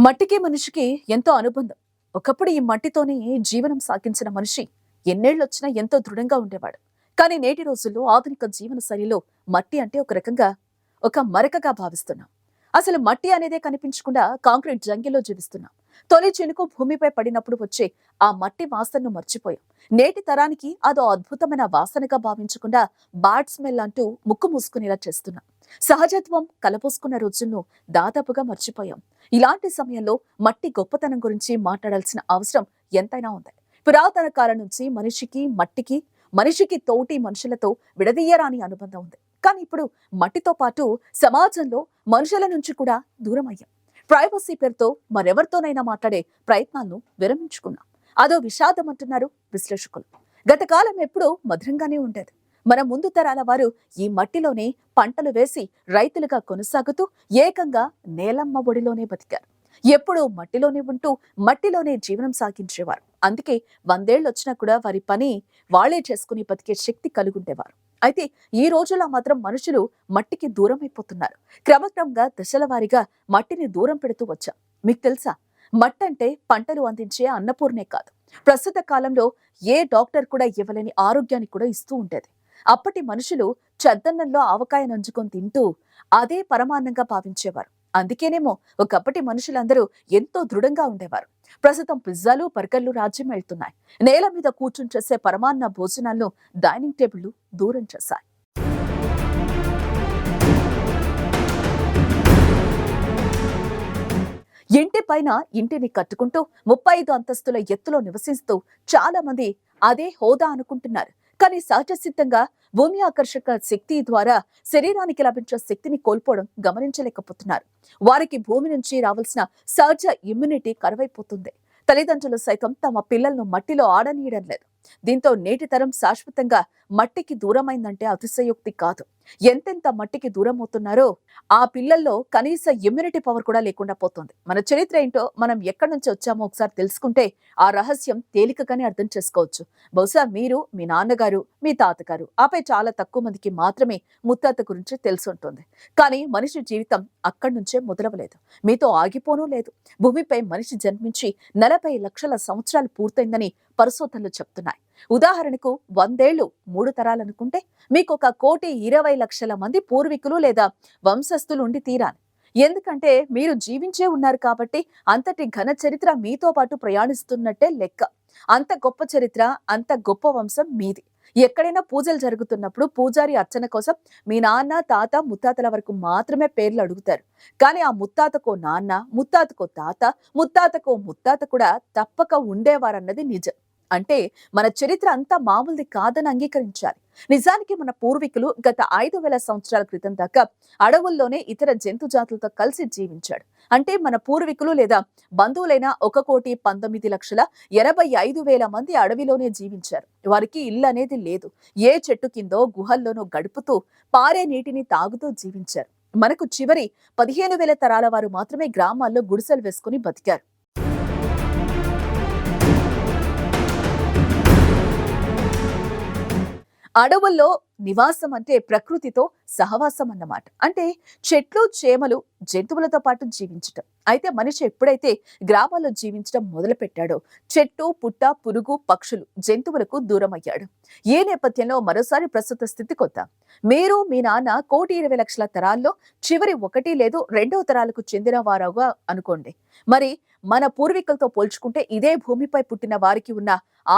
మట్టికి మనిషికి ఎంతో అనుబంధం. ఒకప్పుడు ఈ మట్టితోనే జీవనం సాగించిన మనిషి ఎన్నేళ్ళొచ్చినా ఎంతో దృఢంగా ఉండేవాడు. కానీ నేటి రోజుల్లో ఆధునిక జీవన శైలిలో మట్టి అంటే ఒక రకంగా ఒక మరకగా భావిస్తున్నాం. అసలు మట్టి అనేదే కనిపించకుండా కాంక్రీట్ జంగిల్లో జీవిస్తున్నాం. తొలి చినుకు భూమిపై పడినప్పుడు వచ్చే ఆ మట్టి వాసనను మర్చిపోయాం. నేటి తరానికి అదో అద్భుతమైన వాసనగా భావించకుండా బ్యాడ్ స్మెల్ అంటూ ముక్కు మూసుకునేలా చేస్తున్నాం. సహజత్వం కలపోసుకున్న రోజులను దాదాపుగా మర్చిపోయాం. ఇలాంటి సమయంలో మట్టి గొప్పతనం గురించి మాట్లాడాల్సిన అవసరం ఎంతైనా ఉంది. పురాతన కాలం నుంచి మనిషికి మట్టికి మనిషికి తోటి మనుషులతో విడదీయరాని అనుబంధం ఉంది. కానీ ఇప్పుడు మట్టితో పాటు సమాజంలో మనుషుల నుంచి కూడా దూరం అయ్యాం. ప్రైవసీ పేరుతో మరెవరితోనైనా మాట్లాడే ప్రయత్నాలను విరమించుకున్నాం. అదో విషాదం అంటున్నారు విశ్లేషకులు. గత కాలం ఎప్పుడూ మధురంగానే ఉండేది. మన ముందు తరాల వారు ఈ మట్టిలోనే పంటలు వేసి రైతులుగా కొనసాగుతూ ఏకంగా నేలమ్మ ఒడిలోనే బతికారు. ఎప్పుడూ మట్టిలోనే ఉంటూ మట్టిలోనే జీవనం సాగించేవారు. అందుకే వందేళ్ళు వచ్చినా కూడా వారి పని వాళ్ళే చేసుకుని బతికే శక్తి కలుగుండేవారు. అయితే ఈ రోజుల్లో మాత్రం మనుషులు మట్టికి దూరం అయిపోతున్నారు క్రమక్రమంగా దశల వారీగా మట్టిని దూరం పెడుతూ వచ్చాం. మీకు తెలుసా? మట్టి అంటే పంటలు అందించే అన్నపూర్ణే కాదు. ప్రస్తుత కాలంలో ఏ డాక్టర్ కూడా ఇవ్వలేని ఆరోగ్యాన్ని కూడా ఇస్తూ ఉండేది. అప్పటి మనుషులు చద్దన్నంలో ఆవకాయ నంజుకొని తింటూ అదే పరమాన్నంగా భావించేవారు. అందుకేనేమో ఒకప్పటి మనుషులందరూ ఎంతో దృఢంగా ఉండేవారు. ప్రస్తుతం పిజ్జాలు బర్గర్లు రాజ్యం వెళ్తున్నాయి. నేల మీద కూర్చుని చేసే పరమాన్న భోజనాలను డైనింగ్ టేబుల్లు దూరం చేశాయి. ఇంటి పైన ఇంటిని కట్టుకుంటూ ముప్పై ఐదు అంతస్తుల ఎత్తులో నివసిస్తూ చాలా మంది అదే హోదా అనుకుంటున్నారు. కానీ సహజ సిద్ధంగా భూమి ఆకర్షక శక్తి ద్వారా శరీరానికి లభించే శక్తిని కోల్పోవడం గమనించలేకపోతున్నారు. వారికి భూమి నుంచి రావాల్సిన సహజ ఇమ్యూనిటీ కరువైపోతుంది. తల్లిదండ్రులు సైతం తమ పిల్లలను మట్టిలో ఆడనీయడం లేదు. దీంతో నేటి తరం శాశ్వతంగా మట్టికి దూరమైందంటే అతిశయోక్తి కాదు. ఎంతెంత మట్టికి దూరం అవుతున్నారో ఆ పిల్లల్లో కనీస ఇమ్యూనిటీ పవర్ కూడా లేకుండా పోతుంది. మన చరిత్ర ఏంటో మనం ఎక్కడి నుంచి వచ్చామో ఒకసారి తెలుసుకుంటే ఆ రహస్యం తేలికగానే అర్థం చేసుకోవచ్చు. బహుశా మీరు మీ నాన్నగారు మీ తాతగారు ఆపై చాలా తక్కువ మందికి మాత్రమే ముత్తాత గురించి తెలుసుంటుంది కానీ మనిషి జీవితం అక్కడి నుంచే మొదలవలేదు. మీతో ఆగిపోనూ లేదు. భూమిపై మనిషి జన్మించి నలభై లక్షల సంవత్సరాలు పూర్తయిందని పరిశోధనలు చెప్తున్నాయి. ఉదాహరణకు వందేళ్ళు మూడు తరాలనుకుంటే మీకు ఒక కోటి ఇరవై లక్షల మంది పూర్వీకులు లేదా వంశస్థులు ఉండి తీరాలి. ఎందుకంటే మీరు జీవించే ఉన్నారు కాబట్టి అంతటి ఘన చరిత్ర మీతో పాటు ప్రయాణిస్తున్నట్టే లెక్క. అంత గొప్ప చరిత్ర అంత గొప్ప వంశం మీది. ఎక్కడైనా పూజలు జరుగుతున్నప్పుడు పూజారి అర్చన కోసం మీ నాన్న తాత ముత్తాతల వరకు మాత్రమే పేర్లు అడుగుతారు. కానీ ఆ ముత్తాతకో నాన్న ముత్తాతకో తాత ముత్తాతకో ముత్తాత కూడా తప్పక ఉండేవారన్నది నిజం. అంటే మన చరిత్ర అంతా మామూలుది కాదని అంగీకరించాలి. నిజానికి మన పూర్వీకులు గత ఐదు వేల సంవత్సరాల క్రితం దాకా అడవుల్లోనే ఇతర జంతు జాతులతో కలిసి జీవించాడు. అంటే మన పూర్వీకులు లేదా బంధువులైన ఒక కోటి పంతొమ్మిది లక్షల ఎనభై ఐదు వేల మంది అడవిలోనే జీవించారు. వారికి ఇల్లు అనేది లేదు. ఏ చెట్టు కిందో గుహల్లోనో గడుపుతూ పారే నీటిని తాగుతూ జీవించారు. మనకు చివరి పదిహేను వేల తరాల వారు మాత్రమే గ్రామాల్లో గుడిసెలు వేసుకుని బతికారు. అడవుల్లో నివాసం అంటే ప్రకృతితో సహవాసం అన్నమాట అంటే చెట్లు చేమలు జంతువులతో పాటు జీవించటం. అయితే మనిషి ఎప్పుడైతే గ్రామాల్లో జీవించడం మొదలుపెట్టాడో చెట్టు పుట్ట పురుగు పక్షులు జంతువులకు దూరం అయ్యాడు ఏ నేపథ్యంలో మరోసారి ప్రస్తుత స్థితి కొత్త మీరు మీ నాన్న కోటి ఇరవై లక్షల తరాల్లో చివరి ఒకటి లేదు రెండవ తరాలకు చెందిన వారుగా అనుకోండి. మరి మన పూర్వీకులతో పోల్చుకుంటే ఇదే భూమిపై పుట్టిన వారికి ఉన్న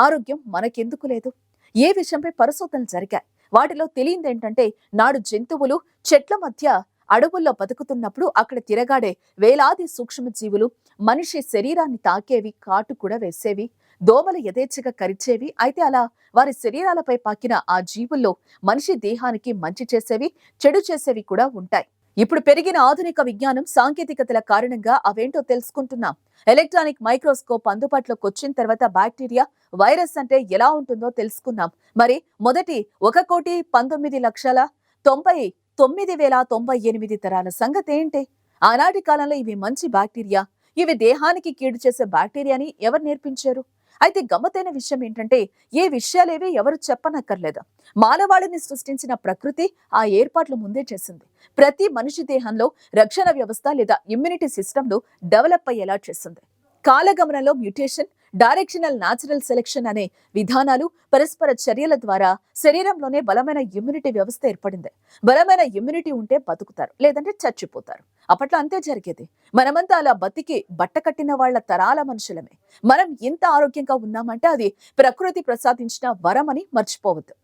ఆరోగ్యం మనకెందుకు లేదు? ఏ విషయంపై పరిశోధనలు జరిగాయి? వాటిలో తెలియంది ఏంటంటే నాడు జంతువులు చెట్ల మధ్య అడవుల్లో బతుకుతున్నప్పుడు అక్కడ తిరగాడే వేలాది సూక్ష్మజీవులు మనిషి శరీరాన్ని తాకేవి కాటు కూడా వేసేవి దోమలు యథేచ్ఛగా కరిచేవి అయితే అలా వారి శరీరాలపై పాకిన ఆ జీవుల్లో మనిషి దేహానికి మంచి చేసేవి చెడు చేసేవి కూడా ఉంటాయి. ఇప్పుడు పెరిగిన ఆధునిక విజ్ఞానం సాంకేతికతల కారణంగా అవేంటో తెలుసుకుంటున్నాం. ఎలక్ట్రానిక్ మైక్రోస్కోప్ అందుబాటులోకి వచ్చిన తర్వాత బ్యాక్టీరియా వైరస్ అంటే ఎలా ఉంటుందో తెలుసుకున్నాం మరి మొదటి ఒక కోటి పంతొమ్మిది లక్షల తొంభై తొమ్మిది వేల తొంభై ఎనిమిది తరాల సంగతి ఏంటి? ఆనాటి కాలంలో ఇవి మంచి బ్యాక్టీరియా ఇవి దేహానికి కీడు చేసే బ్యాక్టీరియాని ఎవరు నేర్పించారు? అయితే గమ్మతైన విషయం ఏంటంటే ఏ విషయాలేవి ఎవరు చెప్పనక్కర్లేదు. మానవాళిని సృష్టించిన ప్రకృతి ఆ ఏర్పాట్లు ముందే చేసింది. ప్రతి మనిషి దేహంలో రక్షణ వ్యవస్థ లేదా ఇమ్యూనిటీ సిస్టమ్ను డెవలప్ అయ్యేలా చేసింది. కాలగమనంలో మ్యూటేషన్ డైరెక్షనల్ న్యాచురల్ సెలెక్షన్ అనే విధానాలు పరస్పర చర్యల ద్వారా శరీరంలోనే బలమైన ఇమ్యూనిటీ వ్యవస్థ ఏర్పడింది. బలమైన ఇమ్యూనిటీ ఉంటే బతుకుతారు లేదంటే చచ్చిపోతారు. అప్పట్లో అంతే జరిగేది. మనమంతా అలా బతికి బట్ట కట్టిన వాళ్ళ తరాల మనుషులమే. మనం ఇంత ఆరోగ్యంగా ఉన్నామంటే అది ప్రకృతి ప్రసాదించిన వరం అని మర్చిపోవద్దు.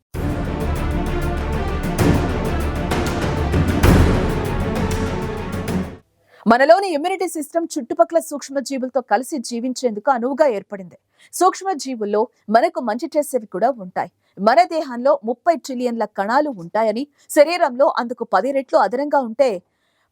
మనలోని ఇమ్యూనిటీ సిస్టమ్ చుట్టుపక్కల సూక్ష్మజీవులతో కలిసి జీవించేందుకు అనువుగా ఏర్పడింది. సూక్ష్మజీవుల్లో మనకు మంచి చేసేవి కూడా ఉంటాయి. మన దేహంలో ముప్పై ట్రిలియన్ల కణాలు ఉంటాయని శరీరంలో అందుకు పది రెట్లు అదనంగా ఉంటే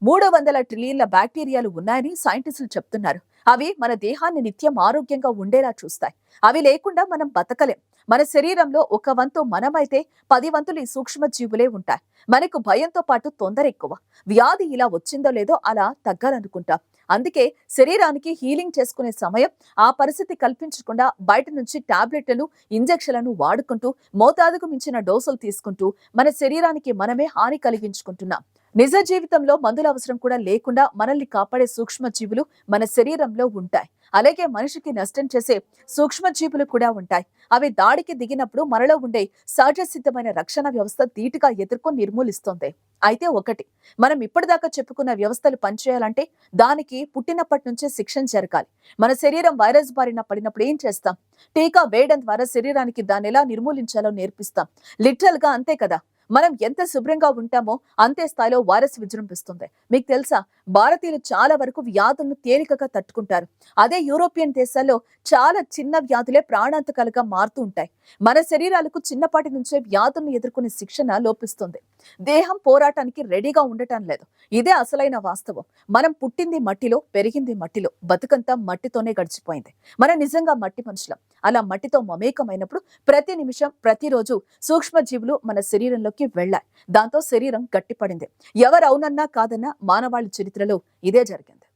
మూడు వందల ట్రిలియన్ల బ్యాక్టీరియాలు ఉన్నాయని సైంటిస్టులు చెప్తున్నారు. అవి మన దేహాన్ని నిత్యం ఆరోగ్యంగా ఉండేలా చూస్తాయి. అవి లేకుండా మనం బతకలేం. మన శరీరంలో ఒక వంతు మనమైతే పది వంతులు ఈ సూక్ష్మజీవులే ఉంటాయి. మనకు భయంతో పాటు తొందర ఎక్కువ. వ్యాధి ఇలా వచ్చిందో లేదో అలా తగ్గాలనుకుంటాం. అందుకే శరీరానికి హీలింగ్ చేసుకునే సమయం ఆ పరిస్థితి కల్పించకుండా బయట నుంచి టాబ్లెట్లను ఇంజెక్షన్లను వాడుకుంటూ మోతాదుకు మించిన డోసులు తీసుకుంటూ మన శరీరానికి మనమే హాని కలిగించుకుంటున్నాం. నిజ జీవితంలో మందుల అవసరం కూడా లేకుండా మనల్ని కాపాడే సూక్ష్మజీవులు మన శరీరంలో ఉంటాయి. అలాగే మనిషికి నష్టం చేసే సూక్ష్మజీవులు కూడా ఉంటాయి. అవి దాడికి దిగినప్పుడు మనలో ఉండే సహజ సిద్ధమైన రక్షణ వ్యవస్థ ధీటుగా ఎదుర్కొని నిర్మూలిస్తోంది. అయితే ఒకటి మనం ఇప్పటిదాకా చెప్పుకున్న వ్యవస్థలు పనిచేయాలంటే దానికి పుట్టినప్పటి నుంచే శిక్షణ జరగాలి. మన శరీరం వైరస్ బారిన పడినప్పుడు ఏం చేస్తాం? టీకా వేయడం ద్వారా శరీరానికి దాన్ని ఎలా నిర్మూలించాలో నేర్పిస్తాం. లిటరల్గా అంతే కదా. మనం ఎంత శుభ్రంగా ఉంటామో అంతే స్థాయిలో వైరస్ విజృంభిస్తుంది. మీకు తెలుసా? భారతీయులు చాలా వరకు వ్యాధులను తేలికగా తట్టుకుంటారు. అదే యూరోపియన్ దేశాల్లో చాలా చిన్న వ్యాధులే ప్రాణాంతకాలుగా మారుతూ ఉంటాయి. మన శరీరాలకు చిన్నపాటి నుంచే వ్యాధులను ఎదుర్కొనే శిక్షణ లోపిస్తుంది. దేహం పోరాటానికి రెడీగా ఉండటం లేదు. ఇదే అసలైన వాస్తవం. మనం పుట్టింది మట్టిలో పెరిగింది మట్టిలో బతుకంతా మట్టితోనే గడిచిపోయింది. మనం నిజంగా మట్టి మనుషులం. అలా మట్టితో మమేకమైనప్పుడు ప్రతి నిమిషం ప్రతిరోజు సూక్ష్మజీవులు మన శరీరంలోకి వెళ్ళాయి. దాంతో శరీరం గట్టిపడింది. ఎవరు అవునన్నా కాదన్నా మానవాళి చరిత్రలో ఇదే జరిగింది.